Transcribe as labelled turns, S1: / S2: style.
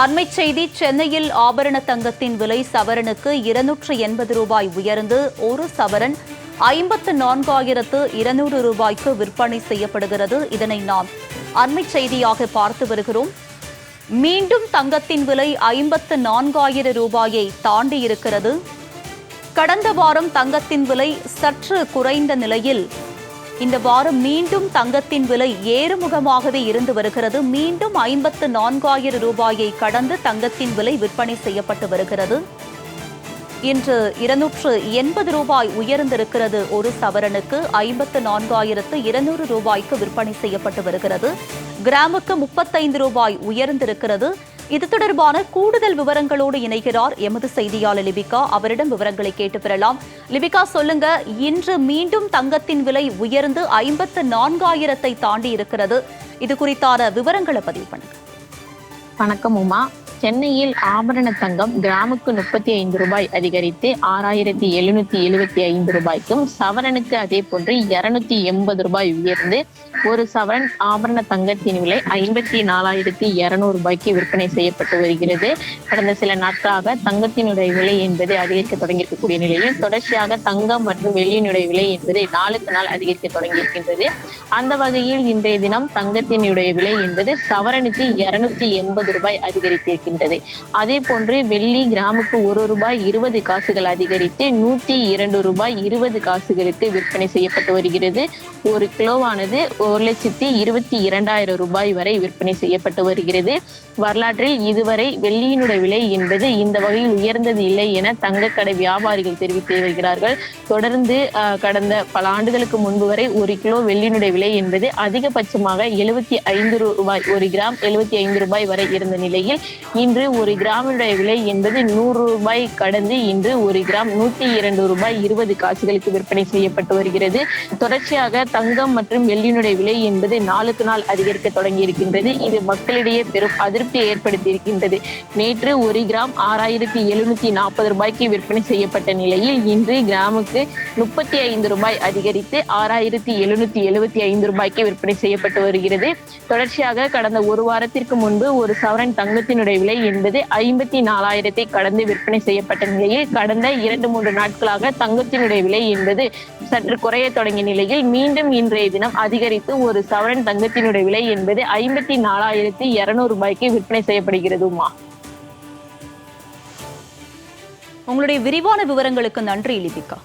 S1: அண்மை செய்தி சென்னையில் ஆபரண தங்கத்தின் விலை சவரனுக்கு இருநூற்று எண்பது ரூபாய் உயர்ந்து ஒரு சவரன் ஐம்பத்து நான்காயிரத்து இருநூறு ரூபாய்க்கு விற்பனை செய்யப்படுகிறது. இதனை நாம் அண்மை செய்தியாக பார்த்து வருகிறோம். மீண்டும் தங்கத்தின் விலை ஐம்பத்து நான்காயிரம் ரூபாயை தாண்டி இருக்கிறது கடந்த வாரம் தங்கத்தின் விலை சற்று குறைந்த நிலையில் இந்த வாரம் மீண்டும் தங்கத்தின் விலை ஏறுமுகமாகவே இருந்து வருகிறது. மீண்டும் ஐம்பத்து நான்காயிரம் ரூபாயை கடந்து தங்கத்தின் விலை விற்பனை செய்யப்பட்டு வருகிறது. இன்று இருநூற்று எண்பது ரூபாய் உயர்ந்திருக்கிறது. ஒரு சவரனுக்கு ஐம்பத்து நான்காயிரத்து இருநூறு ரூபாய்க்கு விற்பனை செய்யப்பட்டு வருகிறது. கிராமுக்கு முப்பத்தைந்து ரூபாய் உயர்ந்திருக்கிறது. இது தொடர்பான கூடுதல் விவரங்களோடு இணைகிறார் எமது செய்தியாளர் லிபிகா. அவரிடம் விவரங்களை கேட்டு பெறலாம். லிபிகா சொல்லுங்க. இன்று மீண்டும் தங்கத்தின் விலை உயர்ந்து ஐம்பத்து நான்காயிரத்தை தாண்டி இருக்கிறது. இது குறித்தான விவரங்களை பதிவு பண்ணுங்க.
S2: வணக்கம் உமா. சென்னையில் ஆபரண தங்கம் கிராமுக்கு முப்பத்தி ஐந்து ரூபாய் அதிகரித்து ஆறாயிரத்தி எழுநூத்தி எழுபத்தி ஐந்து ரூபாய்க்கும் சவரனுக்கு அதே போன்று இருநூத்தி எண்பது ரூபாய் உயர்ந்து ஒரு சவரன் ஆபரண தங்கத்தின் விலை ஐம்பத்தி நாலாயிரத்தி இருநூறு ரூபாய்க்கு விற்பனை செய்யப்பட்டு வருகிறது. கடந்த சில நாட்களாக தங்கத்தினுடைய விலை என்பது அதிகரிக்க தொடங்கியிருக்கக்கூடிய நிலையில் தொடர்ச்சியாக தங்கம் மற்றும் வெள்ளியினுடைய விலை என்பது நாளுக்கு நாள் அதிகரிக்க தொடங்கியிருக்கின்றது. அந்த வகையில் இன்றைய தினம் தங்கத்தினுடைய விலை என்பது சவரனுக்கு இருநூத்தி எண்பது ரூபாய் இருக்கின்றது. அதே போன்று வெள்ளி கிராமுக்கு ஒரு ரூபாய் இருபது காசுகள் அதிகரித்து நூத்தி இரண்டு ரூபாய் இருபது காசுகளுக்கு விற்பனை செய்யப்பட்டு வருகிறது. ஒரு கிலோவானது ஒரு லட்சத்தி இருபத்தி இரண்டாயிரம் ரூபாய் வரை விற்பனை செய்யப்பட்டு வருகிறது. வரலாற்றில் இதுவரை வெள்ளியினுடைய விலை என்பது இந்த வகையில் உயர்ந்தது இல்லை என தங்கக்கடை வியாபாரிகள் தெரிவித்து வருகிறார்கள். தொடர்ந்து கடந்த பல ஆண்டுகளுக்கு முன்பு வரை ஒரு கிலோ வெள்ளியினுடைய விலை என்பது அதிகபட்சமாக எழுபத்தி ஐந்து ரூபாய் ஒரு கிராம் எழுபத்தி ஐந்து ரூபாய் வரை இருந்த நிலையில் இன்று ஒரு கிராமினுடைய விலை என்பது நூறு ரூபாய் கடந்து இன்று ஒரு கிராம் நூத்தி இரண்டு ரூபாய் இருபது காசுகளுக்கு விற்பனை செய்யப்பட்டு வருகிறது. தொடர்ச்சியாக தங்கம் மற்றும் வெள்ளியினுடைய விலை என்பது நாளுக்கு நாள் அதிகரிக்க தொடங்கி இருக்கின்றது. இது மக்களிடையே பெரும் அதிருப்தி ஏற்படுத்தி இருக்கின்றது. நேற்று ஒரு கிராம் ஆறாயிரத்தி எழுநூத்தி நாற்பது ரூபாய்க்கு விற்பனை செய்யப்பட்ட நிலையில் இன்று கிராமுக்கு முப்பத்தி ஐந்து ரூபாய் அதிகரித்து ஆறாயிரத்தி எழுநூத்தி எழுபத்தி ஐந்து ரூபாய்க்கு விற்பனை செய்யப்பட்டு வருகிறது. தொடர்ச்சியாக கடந்த ஒரு வாரத்திற்கு முன்பு ஒரு சவரன் தங்கத்தினுடைய விலை என்பது ஐம்பத்தி நாலாயிரத்தை கடந்து விற்பனை செய்யப்பட்ட நிலையில் கடந்த இரண்டு மூன்று நாட்களாக தங்கத்தினுடைய விலை என்பது சற்று குறைய தொடங்கிய நிலையில் மீண்டும் இன்றைய தினம் அதிகரித்து ஒரு சவரன் தங்கத்தினுடைய விலை என்பது ஐம்பத்தி நாலாயிரத்தி இருநூறு ரூபாய்க்கு விற்பனை செய்யப்படுகிறது உமா
S1: உங்களுடைய விரிவான விவரங்களுக்கு நன்றி லிபிகா.